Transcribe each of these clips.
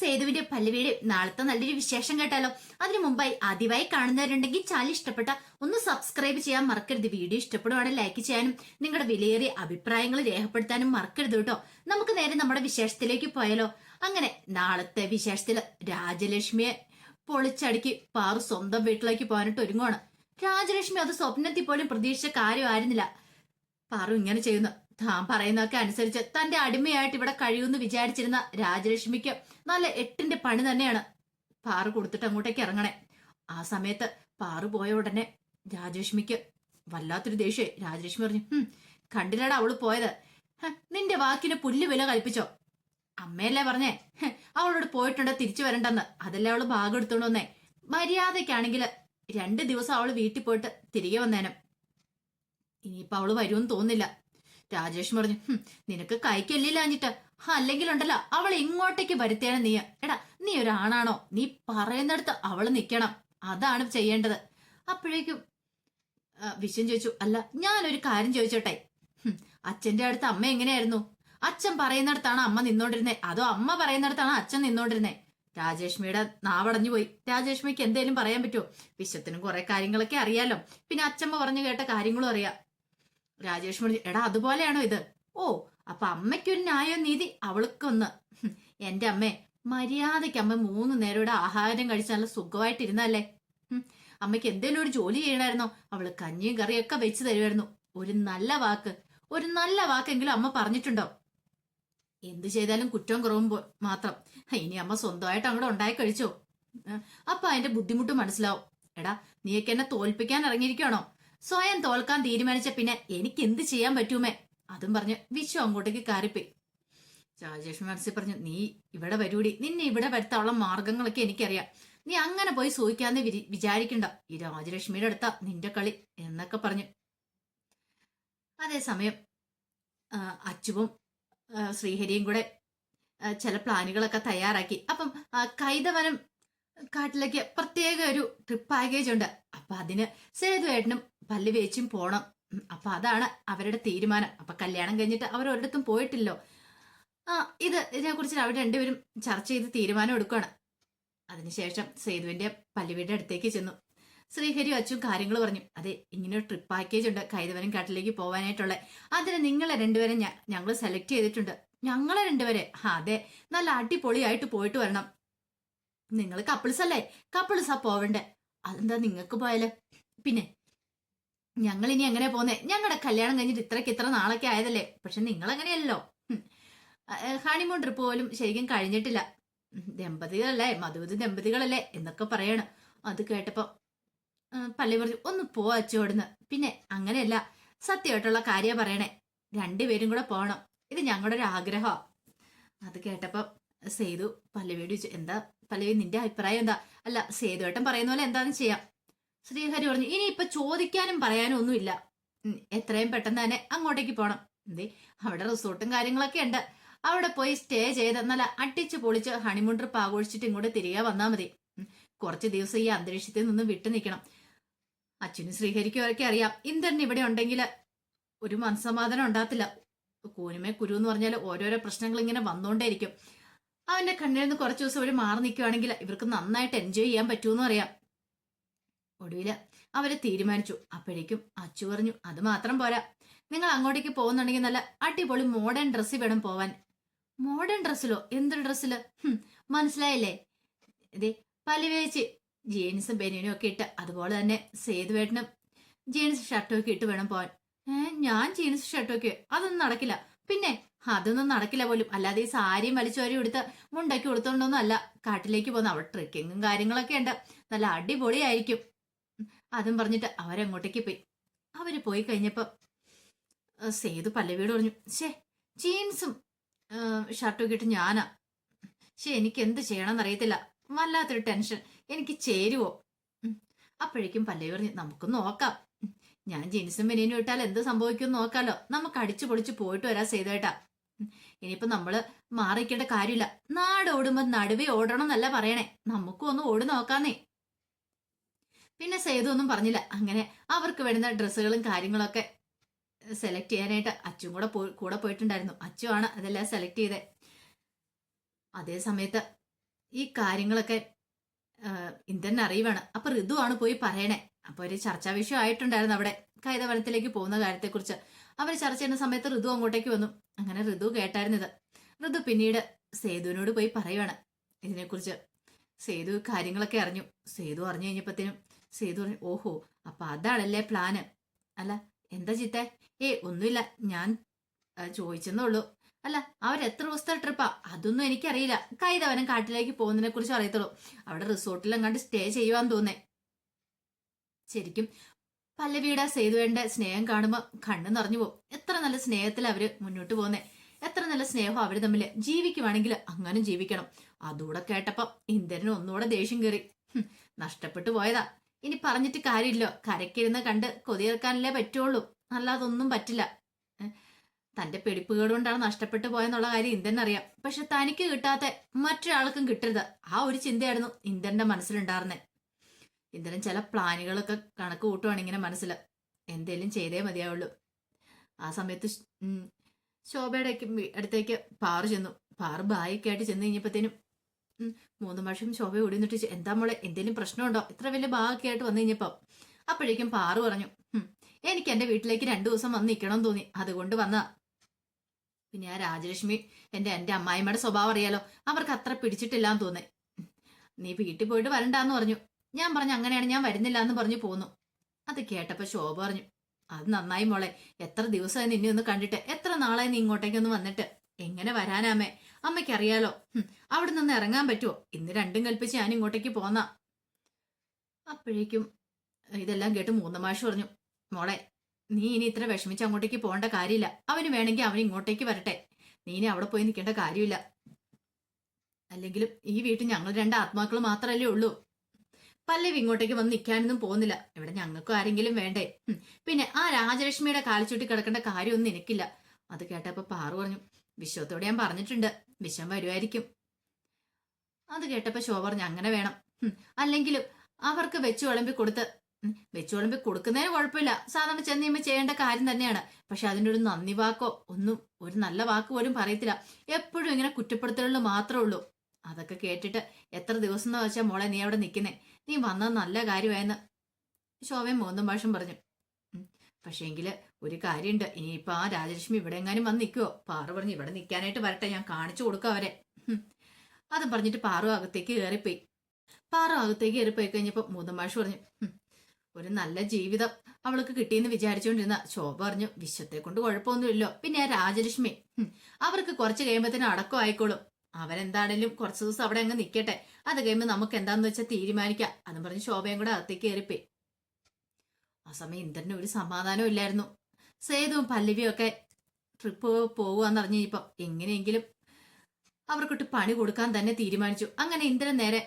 സേതുവിന്റെ പല്ലവിയുടെ നാളത്തെ നല്ലൊരു വിശേഷം കേട്ടാലോ? അതിനു മുമ്പായി ആദ്യമായി കാണുന്നവരുണ്ടെങ്കിൽ ചാനൽ ഇഷ്ടപ്പെട്ട ഒന്ന് സബ്സ്ക്രൈബ് ചെയ്യാൻ മറക്കരുത്. വീഡിയോ ഇഷ്ടപ്പെടുവാണെങ്കിൽ ലൈക്ക് ചെയ്യാനും നിങ്ങളുടെ വിലയേറിയ അഭിപ്രായങ്ങൾ രേഖപ്പെടുത്താനും മറക്കരുത് കേട്ടോ. നമുക്ക് നേരെ നമ്മുടെ വിശേഷത്തിലേക്ക് പോയാലോ? അങ്ങനെ നാളത്തെ വിശേഷത്തിൽ രാജലക്ഷ്മിയെ പൊളിച്ചടുക്കി പാറു സ്വന്തം വീട്ടിലേക്ക് പോകാനായിട്ട് ഒരുങ്ങുവാണ്. രാജലക്ഷ്മി അത് സ്വപ്നത്തിൽ പോലും പ്രതീക്ഷിച്ച കാര്യമായിരുന്നില്ല പാറു ഇങ്ങനെ ചെയ്യുന്നു. താൻ പറയുന്നതൊക്കെ അനുസരിച്ച് തന്റെ അടിമയായിട്ട് ഇവിടെ കഴിയുമെന്ന് വിചാരിച്ചിരുന്ന രാജലക്ഷ്മിക്ക് നല്ല എട്ടിന്റെ പണി തന്നെയാണ് പാറു കൊടുത്തിട്ട് അങ്ങോട്ടേക്ക് ഇറങ്ങണേ. ആ സമയത്ത് പാറു പോയ ഉടനെ രാജലക്ഷ്മിക്ക് വല്ലാത്തൊരു ദേഷ്യം രാജലക്ഷ്മി പറഞ്ഞു "ഹും, കണ്ടില്ലടാ അവൾ പോയത്. നിന്റെ വാക്കിന് പുല്ല് വില കൽപ്പിച്ചോ? അമ്മയല്ലേ പറഞ്ഞേ അവളോട് പോയിട്ടുണ്ട് തിരിച്ചു വരണ്ടെന്ന്. അതല്ലേ അവൾ ഭാഗം എടുത്തോണ്ട് വന്നേ? മര്യാദക്കാണെങ്കിൽ രണ്ട് ദിവസം അവൾ വീട്ടിൽ പോയിട്ട് തിരികെ വന്നേനും. ഇനിയിപ്പൊ അവൾ വരുമെന്ന് തോന്നില്ല രാജേഷ് പറഞ്ഞു നിനക്ക് കൈക്കല്ലില്ലാഞ്ഞിട്ട് അല്ലെങ്കിൽ ഉണ്ടല്ലോ അവൾ ഇങ്ങോട്ടേക്ക് വരുത്തേണ നീ. എടാ നീ ഒരാണാണോ? നീ പറയുന്നിടത്ത് അവൾ നിക്കണം. അതാണ് ചെയ്യേണ്ടത്. അപ്പോഴേക്കും വിശ്വൻ ചോദിച്ചു അല്ല ഞാനൊരു കാര്യം ചോദിച്ചോട്ടെ? അച്ഛന്റെ അടുത്ത് അമ്മ എങ്ങനെയായിരുന്നു? അച്ഛൻ പറയുന്നിടത്താണ് അമ്മ നിന്നോണ്ടിരുന്നേ. അതോ അമ്മ പറയുന്നിടത്താണ് അച്ഛൻ നിന്നോണ്ടിരുന്നേ? രാജേഷ്മിയുടെ നാവടഞ്ഞു പോയി. രാജേഷ്മിക്ക് എന്തേലും പറയാൻ പറ്റുമോ? വിശ്വത്തിനും കുറെ കാര്യങ്ങളൊക്കെ അറിയാലോ. പിന്നെ അച്ഛമ്മ പറഞ്ഞു കേട്ട കാര്യങ്ങളും അറിയാം. രാജേഷ് പറഞ്ഞു എടാ അതുപോലെയാണോ ഇത്? ഓ അപ്പൊ അമ്മയ്ക്കൊരു ന്യായം നീതി അവൾക്കൊന്ന് എന്റെ അമ്മേ മര്യാദയ്ക്ക് അമ്മ മൂന്ന് നേരം ഇവിടെ ആഹാരം കഴിച്ച് നല്ല സുഖമായിട്ടിരുന്നല്ലേ അമ്മയ്ക്ക് എന്തേലും ഒരു ജോലി ചെയ്യണമായിരുന്നോ? അവൾ കഞ്ഞിയും കറിയും ഒക്കെ വെച്ച് തരുമായിരുന്നു. ഒരു നല്ല വാക്ക് ഒരു നല്ല വാക്കെങ്കിലും അമ്മ പറഞ്ഞിട്ടുണ്ടോ? എന്ത് ചെയ്താലും കുറ്റം കുറവും മാത്രം. ഇനി അമ്മ സ്വന്തമായിട്ട് അങ്ങോട്ട് ഉണ്ടായി കഴിച്ചോ? അപ്പൊ അതിന്റെ ബുദ്ധിമുട്ട് മനസ്സിലാവും. എടാ നീയൊക്കെ എന്നെ തോൽപ്പിക്കാൻ ഇറങ്ങിയിരിക്കണോ സ്വയം തോൽക്കാൻ തീരുമാനിച്ച പിന്നെ എനിക്ക് എന്ത് ചെയ്യാൻ പറ്റുമേ? അതും പറഞ്ഞ് വിശ്വ അങ്ങോട്ടേക്ക് കാറിപ്പോയി. രാജേഷ് മനസ്സിൽ പറഞ്ഞു നീ ഇവിടെ വരൂടി. നിന്നെ ഇവിടെ വരുത്താനുള്ള മാർഗങ്ങളൊക്കെ എനിക്കറിയാം. നീ അങ്ങനെ പോയി സൂഹിക്കാന്ന് വിചാരിക്കണ്ട. ഈ രാജലക്ഷ്മിയുടെ അടുത്താ നിന്റെ കളി എന്നൊക്കെ പറഞ്ഞു. അതേസമയം അച്ചുവും ശ്രീഹരിയും കൂടെ ചില പ്ലാനുകളൊക്കെ തയ്യാറാക്കി. അപ്പം കൈതവനം കാട്ടിലേക്ക് പ്രത്യേക ഒരു ട്രിപ്പ് പാക്കേജ് ഉണ്ട്. അപ്പൊ അതിന് സേതുവേട്ടനും പല്ല് വേച്ചും പോണം. അപ്പൊ അതാണ് അവരുടെ തീരുമാനം. അപ്പൊ കല്യാണം കഴിഞ്ഞിട്ട് അവർ ഒരിടത്തും പോയിട്ടില്ലോ. ആ ഇത് ഇതിനെ കുറിച്ച് അവർ രണ്ടുപേരും ചർച്ച ചെയ്ത് തീരുമാനം എടുക്കുകയാണ്. അതിനുശേഷം സേതുവിന്റെ പല്ലുവീടെ അടുത്തേക്ക് ചെന്നു. ശ്രീഹരി അച്ചു കാര്യങ്ങൾ പറഞ്ഞു. അതെ ഇങ്ങനെ ഒരു ട്രിപ്പ് പാക്കേജ് ഉണ്ട്. കൈതവനം കാട്ടിലേക്ക് പോകാനായിട്ടുള്ള അതിന് നിങ്ങളെ രണ്ടുപേരെ ഞങ്ങൾ സെലക്ട് ചെയ്തിട്ടുണ്ട്. ഞങ്ങളെ രണ്ടുപേരെ? അതെ. നല്ല അടിപൊളിയായിട്ട് പോയിട്ട് വരണം. നിങ്ങൾ കപ്പിൾസ് അല്ലേ? കപ്പിൾസാ പോവണ്ടേ? അതെന്താ നിങ്ങൾക്ക് പോയാൽ? പിന്നെ ഞങ്ങൾ ഇനി എങ്ങനെ പോന്നെ? ഞങ്ങളുടെ കല്യാണം കഴിഞ്ഞിട്ട് ഇത്രയ്ക്ക് ഇത്ര നാളൊക്കെ ആയതല്ലേ? പക്ഷെ നിങ്ങൾ അങ്ങനെയല്ലോ ഹണിമൂൺ ട്രിപ്പ് പോലും ശരിക്കും കഴിഞ്ഞിട്ടില്ല. ദമ്പതികളല്ലേ? മധുവിധ ദമ്പതികളല്ലേ? എന്നൊക്കെ പറയണം. അത് കേട്ടപ്പോ പള്ളി പറഞ്ഞു ഒന്ന് പോ അച്ചോടുന്ന് പിന്നെ അങ്ങനെയല്ല. സത്യമായിട്ടുള്ള കാര്യം പറയണേ. രണ്ടുപേരും കൂടെ പോകണം ഇത് ഞങ്ങളുടെ ഒരു ആഗ്രഹമാ അത് കേട്ടപ്പോ സേതു പല്ലവിയോട് ചോദിച്ചു എന്താ? പല്ലവി നിന്റെ അഭിപ്രായം എന്താ? അല്ല സേതുവേട്ടൻ പറയുന്ന പോലെ എന്താന്ന് ചെയ്യാം. ശ്രീഹരി പറഞ്ഞു ഇനി ഇപ്പൊ ചോദിക്കാനും പറയാനും ഒന്നുമില്ല. എത്രയും പെട്ടെന്ന് തന്നെ അങ്ങോട്ടേക്ക് പോണം. എന്തേ അവിടെ റിസോർട്ടും കാര്യങ്ങളൊക്കെ ഉണ്ട്. അവിടെ പോയി സ്റ്റേ ചെയ്ത് നല്ല അട്ടിച്ച് പൊളിച്ച് ഹണിമൂൺ ട്രിപ്പ് ആഘോഷിച്ചിട്ട് ഇങ്ങോട്ട് തിരികെ വന്നാൽ മതി. കുറച്ച് ദിവസം ഈ അന്തരീക്ഷത്തിൽ നിന്ന് വിട്ടു നിൽക്കണം. അച്ഛനും ശ്രീഹരിക്കും ഒക്കെ അറിയാം ഇന്ദ്രൻ ഇവിടെ ഉണ്ടെങ്കിൽ ഒരു മനസ്സമാധാനം ഉണ്ടാകത്തില്ല. കൂനുമേ കുരു എന്ന് പറഞ്ഞാൽ ഓരോരോ പ്രശ്നങ്ങൾ ഇങ്ങനെ വന്നുകൊണ്ടേയിരിക്കും അവന്റെ കണ്ണിൽ നിന്ന് കുറച്ച് ദിവസം ഒരു മാറി നിൽക്കുകയാണെങ്കിൽ ഇവർക്ക് നന്നായിട്ട് എൻജോയ് ചെയ്യാൻ പറ്റുമെന്ന് അറിയാം ഒടുവിൽ അവർ തീരുമാനിച്ചു. അപ്പോഴേക്കും അച്ചു പറഞ്ഞു അത് മാത്രം പോരാ. നിങ്ങൾ അങ്ങോട്ടേക്ക് പോകുന്നുണ്ടെങ്കിൽ നല്ല അടിപൊളി മോഡേൺ ഡ്രസ്സിൽ വേണം പോവാൻ. മോഡേൺ ഡ്രസ്സിലോ എന്തൊരു ഡ്രസ്സിൽ മനസ്സിലായില്ലേ? ഇതേ പലവേച്ച് ജീൻസും ബനിയനും ഒക്കെ ഇട്ട് അതുപോലെ തന്നെ സേതുവേട്ടനും ജീൻസ് ഷർട്ടും ഒക്കെ ഇട്ട് വേണം പോവാൻ. ഞാൻ ജീൻസ് ഷർട്ടും ഒക്കെ? അതൊന്നും നടക്കില്ല. പിന്നെ അതൊന്നും നടക്കില്ല പോലും. അല്ലാതെ ഈ സാരിയും വലിച്ചോരി എടുത്ത് മുണ്ടൊക്കെ കൊടുത്തോണ്ടൊന്നും അല്ല. കാട്ടിലേക്ക് പോകുന്ന അവിടെ ട്രക്കിങ്ങും കാര്യങ്ങളൊക്കെ ഉണ്ട്. നല്ല അടിപൊളിയായിരിക്കും. അതും പറഞ്ഞിട്ട് അവരങ്ങോട്ടേക്ക് പോയി. അവർ പോയി കഴിഞ്ഞപ്പോ ആ, സേതു പല്ലവിയോട് പറഞ്ഞു ഷേ ജീൻസും ഷർട്ടും ഒക്കെ ഇട്ട് ഞാനാ. ഷേ എനിക്ക് എന്ത് ചെയ്യണമെന്ന് അറിയത്തില്ല വല്ലാത്തൊരു ടെൻഷൻ. എനിക്ക് ചേരുവോ? അപ്പോഴേക്കും പല്ലവി പറഞ്ഞു നമുക്ക് നോക്കാം. ഞാൻ ജീൻസും ബനിയനും ഇട്ടാൽ എന്ത് സംഭവിക്കും നോക്കാലോ. നമുക്ക് അടിച്ചു പൊളിച്ച് പോയിട്ട് വരാം സേതുവേട്ടാ. ഇനിയിപ്പോ നമ്മൾ മാറിക്കേണ്ട കാര്യമില്ല. നാട് ഓടുമ്പോ നടുവേ ഓടണം എന്നല്ല പറയണേ. നമുക്കും ഒന്ന് ഓടി നോക്കാന്നേ. പിന്നെ സേതു ഒന്നും പറഞ്ഞില്ല. അങ്ങനെ അവർക്ക് വേണ്ട ഡ്രസ്സുകളും കാര്യങ്ങളൊക്കെ സെലക്ട് ചെയ്യാനായിട്ട് അച്ചും കൂടെ പോയി കൂടെ പോയിട്ടുണ്ടായിരുന്നു. അച്ചു ആണ് അതെല്ലാം സെലക്ട് ചെയ്തേ. അതേ സമയത്ത് ഈ കാര്യങ്ങളൊക്കെ ഇന്ദ്രനെ അറിയുവാണ് അപ്പൊ ആണ് പോയി പറയണേ. അപ്പൊ ഒരു ചർച്ചാ വിഷയം ആയിട്ടുണ്ടായിരുന്നു അവിടെ. കൈതവനത്തിലേക്ക് പോകുന്ന കാര്യത്തെക്കുറിച്ച്. അവർ ചർച്ച ചെയ്യുന്ന സമയത്ത് ഋതു അങ്ങോട്ടേക്ക് വന്നു. അങ്ങനെ ഋതു കേട്ടായിരുന്നത് ഋതു പിന്നീട് സേതുവിനോട് പോയി പറയുവാണ് ഇതിനെക്കുറിച്ച്. സേതു കാര്യങ്ങളൊക്കെ അറിഞ്ഞു. സേതു അറിഞ്ഞു കഴിഞ്ഞപ്പത്തേനും സേതു പറഞ്ഞു. ഓഹോ അപ്പൊ അതാണല്ലേ പ്ലാന് അല്ല എന്താ ചിത്തേ? ഏ ഒന്നുമില്ല. ഞാൻ ആ, ചോദിച്ചെന്നേ ഉള്ളൂ അല്ല അവരെത്ര ദിവസത്തെ ട്രിപ്പാ അതൊന്നും എനിക്കറിയില്ല. കൈതവനം കാട്ടിലേക്ക് പോകുന്നതിനെ കുറിച്ച് അറിയത്തുള്ളൂ. അവിടെ റിസോർട്ടിൽ എങ്ങാണ്ട് സ്റ്റേ ചെയ്യുവാൻ തോന്നേ. ശരിക്കും പല്ലവിയുടെ സേതുവേണ്ട സ്നേഹം കാണുമ്പോൾ കണ്ണു നിറഞ്ഞു പോകും എത്ര നല്ല സ്നേഹത്തിൽ അവർ മുന്നോട്ട് പോകുന്നേ. എത്ര നല്ല സ്നേഹം അവർ തമ്മിൽ ജീവിക്കുവാണെങ്കിൽ അങ്ങനെ ജീവിക്കണം. അതുകൂടെ കേട്ടപ്പോ ഇന്ദ്രന് ഒന്നുകൂടെ ദേഷ്യം കയറി നഷ്ടപ്പെട്ടു പോയതാ. ഇനി പറഞ്ഞിട്ട് കാര്യമില്ല. കരക്കിരുന്ന് കണ്ട് കൊതിയേർക്കാനല്ലേ പറ്റുള്ളൂ. അല്ലാതൊന്നും പറ്റില്ല. തന്റെ പിടിപ്പുകേട് കൊണ്ടാണ് നഷ്ടപ്പെട്ടു പോയെന്നുള്ള കാര്യം ഇന്ദ്രൻ അറിയാം പക്ഷെ തനിക്ക് കിട്ടാത്ത മറ്റൊരാൾക്കും കിട്ടരുത്. ആ ഒരു ചിന്തയായിരുന്നു ഇന്ദ്രന്റെ മനസ്സിലുണ്ടായിരുന്നെ. ഇന്ദ്രൻ ചില പ്ലാനുകളൊക്കെ കണക്ക് കൂട്ടുവാണ് ഇങ്ങനെ മനസ്സിൽ എന്തേലും ചെയ്തേ മതിയാവുള്ളൂ. ആ സമയത്ത് ശോഭയുടെ അടുത്തേക്ക് പാറു ചെന്നു. പാറു ബായൊക്കെ ആയിട്ട് ചെന്ന് കഴിഞ്ഞപ്പോഴത്തേനും മൂന്ന് വർഷം ശോഭ ഓടി നിന്നിട്ട് എന്താ മോളെ എന്തെങ്കിലും പ്രശ്നമുണ്ടോ? ഇത്ര വലിയ ഭാഗമൊക്കെ ആയിട്ട് വന്നു കഴിഞ്ഞപ്പോൾ അപ്പോഴേക്കും പാറു പറഞ്ഞു എനിക്ക് എന്റെ വീട്ടിലേക്ക് രണ്ടു ദിവസം വന്ന് നിൽക്കണം തോന്നി. അതുകൊണ്ട് വന്നതാ പിന്നെ ആ രാജലക്ഷ്മി എന്റെ എന്റെ അമ്മായിമ്മയുടെ സ്വഭാവം അറിയാലോ? അവർക്ക് അത്ര പിടിച്ചിട്ടില്ലാന്ന് തോന്നി. നീ വീട്ടിൽ പോയിട്ട് വരണ്ടാന്ന് പറഞ്ഞു. ഞാൻ പറഞ്ഞു അങ്ങനെയാണ് ഞാൻ വരുന്നില്ല എന്ന് പറഞ്ഞു പോന്നു. അത് കേട്ടപ്പോ ശോഭ പറഞ്ഞു അത് നന്നായി മോളെ. എത്ര ദിവസമായി നിന്നെ ഒന്ന് കണ്ടിട്ട് എത്ര നാളായി നീ ഇങ്ങോട്ടേക്കൊന്ന് വന്നിട്ട്? എങ്ങനെ വരാനാമേ അമ്മയ്ക്ക് അറിയാലോ അവിടെ നിന്ന് ഇറങ്ങാൻ പറ്റുമോ ഇന്ന് രണ്ടും കൽപ്പിച്ച് ഞാൻ ഇങ്ങോട്ടേക്ക് പോന്ന. അപ്പോഴേക്കും ഇതെല്ലാം കേട്ട് മൂന്നമാഷ് പറഞ്ഞു മോളെ നീ ഇനി ഇത്ര വിഷമിച്ച് അങ്ങോട്ടേക്ക് പോകേണ്ട കാര്യമില്ല. അവന് വേണമെങ്കിൽ അവൻ ഇങ്ങോട്ടേക്ക് വരട്ടെ. നീ ഇനി അവിടെ പോയി നിൽക്കേണ്ട കാര്യമില്ല. അല്ലെങ്കിലും ഈ വീട്ടിൽ ഞങ്ങൾ രണ്ട് ആത്മാക്കൾ മാത്രമല്ലേ ഉള്ളൂ. പല്ലവി ഇങ്ങോട്ടേക്ക് വന്ന് നിൽക്കാനൊന്നും പോകുന്നില്ല. ഇവിടെ ഞങ്ങൾക്കും ആരെങ്കിലും വേണ്ടേ? പിന്നെ ആ രാജലക്ഷ്മിയുടെ കാലിച്ചുട്ടി കിടക്കേണ്ട കാര്യമൊന്നും എനിക്കില്ല. അത് കേട്ടപ്പോൾ പാറു പറഞ്ഞു വിശ്വത്തോടെ ഞാൻ പറഞ്ഞിട്ടുണ്ട്. വിഷം വരുമായിരിക്കും. അത് കേട്ടപ്പോ ശോഭ പറഞ്ഞു അങ്ങനെ വേണം. അല്ലെങ്കിലും അവർക്ക് വെച്ചു വിളമ്പി കൊടുത്ത് വെച്ചു വിളമ്പി കൊടുക്കുന്നതിന് കുഴപ്പമില്ല. സാധാരണ ചെന്നിയുമ്പോ ചെയ്യേണ്ട കാര്യം തന്നെയാണ്. പക്ഷെ അതിന്റെ ഒരു നന്ദി വാക്കോ ഒന്നും ഒരു നല്ല വാക്ക് പോലും പറയത്തില്ല. എപ്പോഴും ഇങ്ങനെ കുറ്റപ്പെടുത്തലുകൾ മാത്രമേ ഉള്ളൂ. അതൊക്കെ കേട്ടിട്ട് എത്ര ദിവസം എന്ന് വെച്ചാൽ മോളെ നീ അവിടെ നിൽക്കുന്നേ. നീ വന്നത് നല്ല കാര്യമായെന്ന്. ശോഭയും മൂന്നും ഭാഷം പറഞ്ഞു. പക്ഷേ പക്ഷേങ്കിൽ ഒരു കാര്യമുണ്ട്. ഇനിയിപ്പോ ആ രാജലക്ഷ്മി ഇവിടെ എങ്ങാനും വന്ന് നിൽക്കുവോ പാറു പറഞ്ഞു ഇവിടെ നിൽക്കാനായിട്ട് വരട്ടെ. ഞാൻ കാണിച്ചു കൊടുക്കാം അവരെ. അത് പറഞ്ഞിട്ട് പാറു അകത്തേക്ക് കയറിപ്പോയി. പാറു അകത്തേക്ക് കയറിപ്പോയി കഴിഞ്ഞപ്പോൾ മൂന്നമാഷ് പറഞ്ഞു ഒരു നല്ല ജീവിതം അവൾക്ക് കിട്ടിയെന്ന് വിചാരിച്ചുകൊണ്ടിരുന്ന ശോഭ പറഞ്ഞു വിശ്വത്തെ കൊണ്ട് കുഴപ്പമൊന്നുമില്ലോ. പിന്നെ രാജലക്ഷ്മി അവർക്ക് കുറച്ച് കഴിയുമ്പോഴത്തേനും അടക്കം ആയിക്കോളും. അവരെന്താണേലും കുറച്ച് ദിവസം അവിടെ അങ്ങ് നിൽക്കട്ടെ അത് കഴിയുമ്പോൾ നമുക്ക് എന്താന്ന് വെച്ചാൽ തീരുമാനിക്കാം. അതും പറഞ്ഞ് ശോഭയും കൂടെ അകത്തേക്ക് കയറിപ്പോയി. ആ സമയം ഇന്ദ്രന് ഒരു സമാധാനവും ഇല്ലായിരുന്നു. സേതുവും പല്ലവിയും ഒക്കെ ട്രിപ്പ് പോകുവാന്ന് ഇപ്പം എങ്ങനെയെങ്കിലും അവർക്കൊട്ട് പണി കൊടുക്കാൻ തന്നെ തീരുമാനിച്ചു. അങ്ങനെ ഇന്ദ്രൻ നേരെ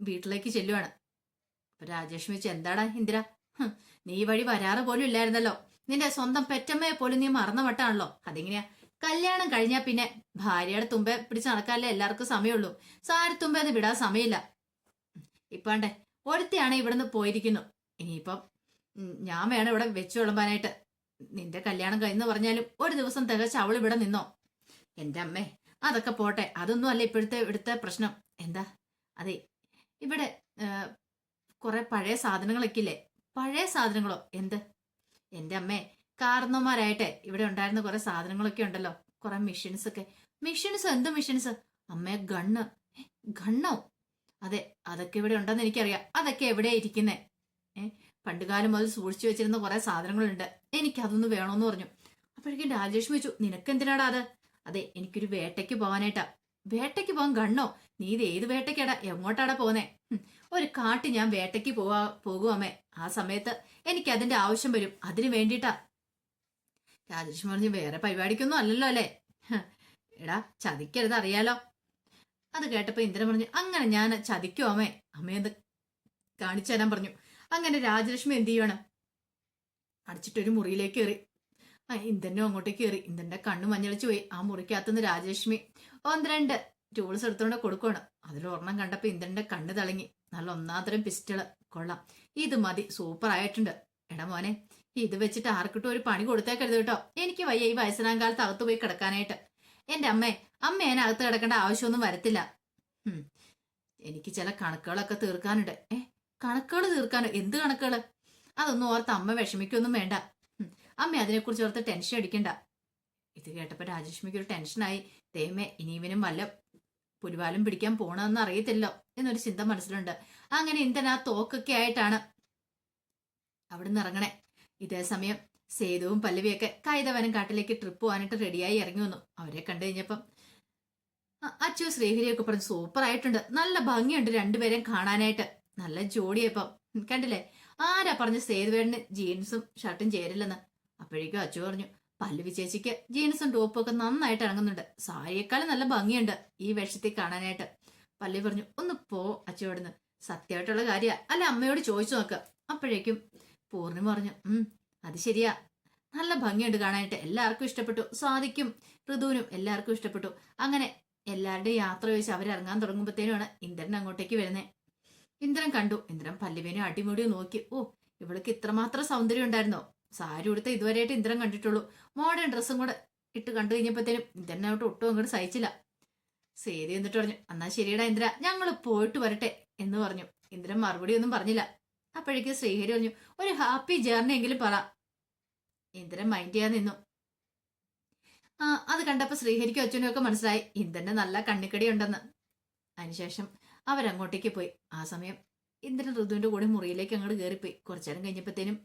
വീട്ടിലേക്ക് ചെല്ലുവാണ്. രാജേഷ് വെച്ച് എന്താടാ ഇന്ദിര? നീ വഴി വരാറ് പോലും ഇല്ലായിരുന്നല്ലോ. നിന്റെ സ്വന്തം പെറ്റമ്മയെ പോലും നീ മറന്ന വട്ടാണല്ലോ. അതെങ്ങനെയാ. കല്യാണം കഴിഞ്ഞാ പിന്നെ ഭാര്യയുടെ തുമ്പെ പിടിച്ച് നടക്കാനല്ലേ എല്ലാവർക്കും സമയമുള്ളൂ. സാരി തുമ്പെ അത് വിടാൻ സമയമില്ല. ഇപ്പാണ്ടേ ഒരുത്തിയാണ് ഇവിടുന്ന് പോയിരിക്കുന്നു. ഇനിയിപ്പം ഞാൻ വേണം ഇവിടെ വെച്ചു വിളമ്പാനായിട്ട്. നിന്റെ കല്യാണം കഴിഞ്ഞെന്ന് പറഞ്ഞാലും ഒരു ദിവസം തികച്ച് അവൾ ഇവിടെ നിന്നോ? എന്റെ അമ്മേ അതൊക്കെ പോട്ടെ. അതൊന്നും അല്ല ഇപ്പോഴത്തെ ഇവിടുത്തെ പ്രശ്നം. എന്താ? അതെ ഇവിടെ കുറെ പഴയ സാധനങ്ങളൊക്കെ ഇല്ലേ? പഴയ സാധനങ്ങളോ? എന്ത്? എന്റെ അമ്മേ കാർന്നോമാരായിട്ടെ. ഇവിടെ ഉണ്ടായിരുന്ന കുറെ സാധനങ്ങളൊക്കെ ഉണ്ടല്ലോ. കുറെ മെഷീൻസ് ഒക്കെ. മെഷീൻസ് എന്ത് മെഷീൻസ് അമ്മേ ഗണ്ണ്. ഗണ്ണോ? അതെ അതൊക്കെ ഇവിടെ ഉണ്ടെന്ന് എനിക്കറിയാം. അതൊക്കെ എവിടെ ഇരിക്കുന്നേ? ഏഹ് പണ്ടുകാലം മുതൽ സൂക്ഷിച്ചു വെച്ചിരുന്ന കുറെ സാധനങ്ങളുണ്ട്. എനിക്ക് അതൊന്ന് വേണോന്ന് പറഞ്ഞു. അപ്പോഴേക്കും രാജേഷ് വെച്ചു നിനക്കെന്തിനാടാ അത്? അതെ എനിക്കൊരു വേട്ടയ്ക്ക് പോകാനായിട്ടാ വേട്ടയ്ക്ക് പോകാൻ കണ്ണോ? നീ ഇത് ഏത് വേട്ടയ്ക്കാടാ? എങ്ങോട്ടാടാ പോന്നെ ഒരു കാട്ടി ഞാൻ വേട്ടയ്ക്ക് പോവാ പോകുമേ ആ സമയത്ത് എനിക്ക് അതിന്റെ ആവശ്യം വരും. അതിനു വേണ്ടിയിട്ടാ. രാജേഷ് പറഞ്ഞു വേറെ പരിപാടിക്കൊന്നും അല്ലല്ലോ അല്ലേ? എടാ ചതിക്കരുത് അറിയാലോ? അത് കേട്ടപ്പോ ഇന്ദ്രൻ പറഞ്ഞു അങ്ങനെ ഞാൻ ചതിക്കോ അമ്മേ? അമ്മയെന്ന് കാണിച്ചു തരാൻ പറഞ്ഞു. അങ്ങനെ രാജലക്ഷ്മി എന്ത് ചെയ്യണം? അടിച്ചിട്ടൊരു മുറിയിലേക്ക് കയറി. ആ ഇന്ദ്രനും അങ്ങോട്ടേക്ക് കയറി ഇന്ദന്റെ കണ്ണു മഞ്ഞളിച്ച് പോയി. ആ മുറിക്കകത്തുനിന്ന് രാജലക്ഷ്മി ഒന്ന് രണ്ട് ടൂൾസ് എടുത്തോണ്ട് കൊടുക്കണം അതിൽ ഒരെണ്ണം കണ്ടപ്പോ ഇന്ദ്രന്റെ കണ്ണ് തിളങ്ങി. നല്ല ഒന്നാന്തരം പിസ്റ്റൾ. കൊള്ളാം. ഇത് മതി. സൂപ്പർ ആയിട്ടുണ്ട്. എടാ മോനെ ഇത് വെച്ചിട്ട് ആർക്കിട്ടും ഒരു പണി കൊടുത്തേക്കരുത് കേട്ടോ. എനിക്ക് വയ്യ ഈ വയസ്സനാം കാലത്ത് അകത്ത് പോയി കിടക്കാനായിട്ട്. എന്റെ അമ്മേ അമ്മ എന്നെ അകത്ത് കിടക്കേണ്ട ആവശ്യമൊന്നും വരത്തില്ല. എനിക്ക് ചില കണക്കുകളൊക്കെ തീർക്കാനുണ്ട്. ഏ കണക്കുകൾ തീർക്കാനോ? എന്ത് കണക്കുകൾ അതൊന്നും ഓർത്ത് അമ്മ വിഷമിക്കൊന്നും വേണ്ട. അമ്മ അതിനെക്കുറിച്ച് ഓർത്ത് ടെൻഷൻ അടിക്കണ്ട. ഇത് കേട്ടപ്പോൾ രാജലക്ഷ്മിക്ക് ഒരു ടെൻഷനായി ദൈവമേ ഇനി ഇവനും വല്ല പുലിവാലും പിടിക്കാൻ പോണെന്ന് അറിയത്തില്ലോ എന്നൊരു ചിന്ത മനസ്സിലുണ്ട്. അങ്ങനെ ഇന്ധൻ ആ തോക്കൊക്കെ ആയിട്ടാണ് അവിടുന്ന് ഇറങ്ങണേ. ഇതേ സമയം സേതുവും പല്ലവിയൊക്കെ കായതവനം കാട്ടിലേക്ക് ട്രിപ്പ് പോകാനായിട്ട് റെഡിയായി ഇറങ്ങി വന്നു. അവരെ കണ്ടു കഴിഞ്ഞപ്പം അച്ചു ശ്രീഹരിയൊക്കെ പറഞ്ഞു സൂപ്പർ ആയിട്ടുണ്ട്. നല്ല ഭംഗിയുണ്ട് രണ്ടുപേരെയും കാണാനായിട്ട്. നല്ല ജോഡിയപ്പം കണ്ടില്ലേ? ആരാ പറഞ്ഞ സേതുവേടിന് ജീൻസും ഷർട്ടും ചേരില്ലെന്ന്? അപ്പോഴേക്കും അച്ചു പറഞ്ഞു പല്ലവി ചേച്ചിക്ക് ജീൻസും ടോപ്പും ഒക്കെ നന്നായിട്ട് ഇറങ്ങുന്നുണ്ട് സാരിയേക്കാളും നല്ല ഭംഗിയുണ്ട് ഈ വേഷത്തിൽ കാണാനായിട്ട്. പല്ലവി പറഞ്ഞു ഒന്ന് പോ അച്ചുവിടുന്ന് സത്യമായിട്ടുള്ള കാര്യ. അല്ല അമ്മയോട് ചോദിച്ചു നോക്ക. അപ്പോഴേക്കും പൂർണി പറഞ്ഞു ഉം അത് ശരിയാ. നല്ല ഭംഗിയുണ്ട് കാണാനായിട്ട്. എല്ലാവർക്കും ഇഷ്ടപ്പെട്ടു. സാധിക്കും. ഋതുവിനും എല്ലാവർക്കും ഇഷ്ടപ്പെട്ടു. അങ്ങനെ എല്ലാവരുടെയും യാത്ര ചോദിച്ച് അവരിറങ്ങാൻ തുടങ്ങുമ്പോഴത്തേനുമാണ് ഇന്ദ്രൻ അങ്ങോട്ടേക്ക് വരുന്നത് ഇന്ദ്രൻ കണ്ടു. ഇന്ദ്രൻ പല്ലുവിനും അടിമുടിയും നോക്കി ഓ ഇവൾക്ക് ഇത്രമാത്രം സൗന്ദര്യം ഉണ്ടായിരുന്നോ? സാരി ഉടുത്ത ഇതുവരെയായിട്ട് ഇന്ദ്രൻ കണ്ടിട്ടുള്ളൂ. മോഡേൺ ഡ്രസ്സും കൂടെ ഇട്ട് കണ്ടു കഴിഞ്ഞപ്പോഴത്തേനും ഇന്ദ്രനോട്ട് ഒട്ടും അങ്ങോട്ട് സഹിച്ചില്ല. സേതി എന്നിട്ട് പറഞ്ഞു എന്നാ ശരിയടാ ഇന്ദ്ര ഞങ്ങൾ പോയിട്ട് വരട്ടെ എന്ന് പറഞ്ഞു. ഇന്ദ്രൻ മറുപടി ഒന്നും പറഞ്ഞില്ല. അപ്പോഴേക്കും ശ്രീഹരി പറഞ്ഞു ഒരു ഹാപ്പി ജേർണി എങ്കിലും പറ. ഇന്ദ്രൻ മൈൻഡ് ചെയ്യാൻ നിന്നു. ആ അത് കണ്ടപ്പോ ശ്രീഹരിക്കും അച്ഛനും ഒക്കെ മനസ്സിലായി ഇന്ദ്രന്റെ നല്ല കണ്ണിക്കടി ഉണ്ടെന്ന്. അതിനുശേഷം അവരങ്ങോട്ടേക്ക് പോയി. ആ സമയം ഇന്ദ്രൻ ഋതുവിന്റെ കൂടെ മുറിയിലേക്ക് അങ്ങോട്ട് കയറിപ്പോയി കുറച്ചേരം കഴിഞ്ഞപ്പോഴത്തേനും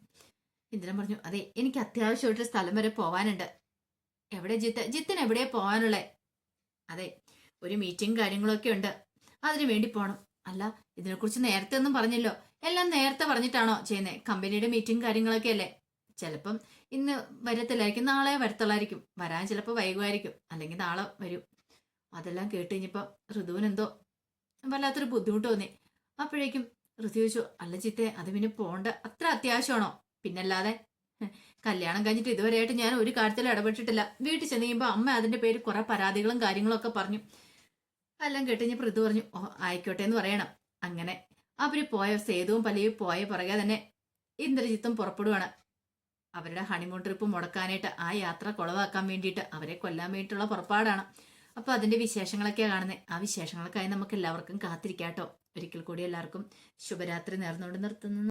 ഇന്ദ്രൻ പറഞ്ഞു അതെ എനിക്ക് അത്യാവശ്യമായിട്ട് സ്ഥലം വരെ പോവാനുണ്ട്. എവിടെ ജിത്ത്? ജിത്തിന് എവിടെ പോവാനുള്ളേ? അതെ ഒരു മീറ്റിംഗ് കാര്യങ്ങളൊക്കെ ഉണ്ട്. അതിനു വേണ്ടി പോണം. അല്ല ഇതിനെക്കുറിച്ച് നേരത്തെ ഒന്നും പറഞ്ഞില്ലോ. എല്ലാം നേരത്തെ പറഞ്ഞിട്ടാണോ ചെയ്യുന്നത് കമ്പനിയുടെ മീറ്റിംഗ് കാര്യങ്ങളൊക്കെ അല്ലേ? ചിലപ്പം ഇന്ന് വരത്തില്ലായിരിക്കും നാളെ വരത്തുള്ളായിരിക്കും. വരാൻ ചിലപ്പോൾ വൈകുമായിരിക്കും. അല്ലെങ്കിൽ നാളെ വരും. അതെല്ലാം കേട്ട് കഴിഞ്ഞപ്പോൾ ഋതുവിനെന്തോ വല്ലാത്തൊരു ബുദ്ധിമുട്ട് തോന്നി. അപ്പോഴേക്കും ഋതു ചോദിച്ചു അല്ല ചിത്തെ അത് പിന്നെ പോണ്ട. അത്ര അത്യാവശ്യമാണോ? പിന്നല്ലാതെ കല്യാണം കഴിഞ്ഞിട്ട് ഇതുവരെയായിട്ട് ഞാൻ ഒരു കാര്യത്തിൽ ഇടപെട്ടിട്ടില്ല. വീട്ടിൽ ചെന്ന് കഴിയുമ്പോൾ അമ്മ അതിന്റെ പേര് കുറെ പരാതികളും കാര്യങ്ങളും ഒക്കെ പറഞ്ഞു. എല്ലാം കേട്ട് കഴിഞ്ഞപ്പോൾ പ്രതി പറഞ്ഞു ഓ ആയിക്കോട്ടെ എന്ന് പറയണം. അങ്ങനെ അവർ പോയ സേതുവും പലയും പോയ പുറകെ തന്നെ ഇന്ദ്രജിത്തും പുറപ്പെടുവാണ്. അവരുടെ ഹണിമൂൺ ട്രിപ്പ് മുടക്കാനായിട്ട് ആ യാത്ര കുളവാക്കാൻ വേണ്ടിയിട്ട് അവരെ കൊല്ലാൻ വേണ്ടിയിട്ടുള്ള പുറപ്പാടാണ്. അപ്പൊ അതിന്റെ വിശേഷങ്ങളൊക്കെയാണ് കാണുന്നത് ആ വിശേഷങ്ങൾക്കായി നമുക്ക് എല്ലാവർക്കും കാത്തിരിക്കാട്ടോ. ഒരിക്കൽ കൂടി എല്ലാവർക്കും ശുഭരാത്രി നേർന്നുകൊണ്ട് നിർത്തുന്നു.